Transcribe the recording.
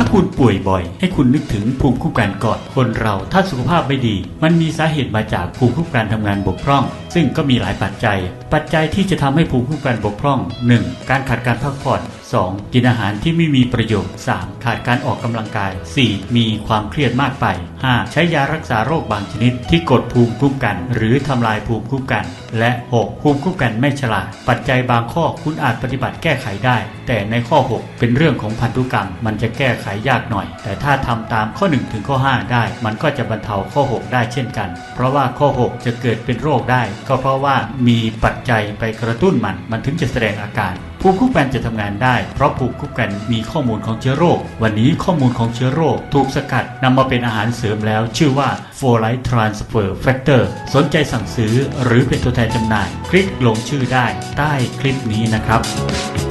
ถ้าคุณป่วยบ่อย ให้คุณนึกถึงภูมิคุ้มกันก่อนคนเราถ้าสุขภาพไม่ดี มันมีสาเหตุมาจากภูมิคุ้มกันทำงานบกพร่อง ซึ่งก็มีหลายปัจจัย ปัจจัยที่จะทำให้ภูมิคุ้มกันบกพร่อง 1. การขาดการพักผ่อน 2. กินอาหารที่ไม่มีประโยชน์ 3. ขาดการออกกำลังกาย 4. มีความเครียดมากไป 5. ใช้ยารักษาโรคบางชนิดที่กดภูมิคุ้มกัน หรือทำลายภูมิคุ้มกัน และ 6. ภูมิคุ้มกันไม่ฉลาด ปัจจัยบางข้อคุณอาจปฏิบัติแก้ไขได้ แต่ในข้อ 6 เป็นเรื่องของพันธุกรรม มันจะแก้ไขยากหน่อย แต่ถ้าทำตามข้อ 1 ถึงข้อ 5 ได้ มันก็จะบรรเทาข้อ 6 ได้เช่นกัน เพราะว่าข้อ 6 จะเกิดเป็นโรคได้ ก็เพราะว่ามีปัจจัยไปกระตุ้นมัน มันถึงจะแสดงอาการภูมิคุ้มกันจะทำงานได้ เพราะภูมิคุ้มกันมีข้อมูลของเชื้อโรค วันนี้ข้อมูลของเชื้อโรค ถูกสกัดนำมาเป็นอาหารเสริมแล้ว ชื่อว่า f o l i t e Transfer Factor สนใจสั่งซื้อหรือเป็นตัวแทนจำหน่าย คลิกลงชื่อได้ใต้คลิปนี้นะครับ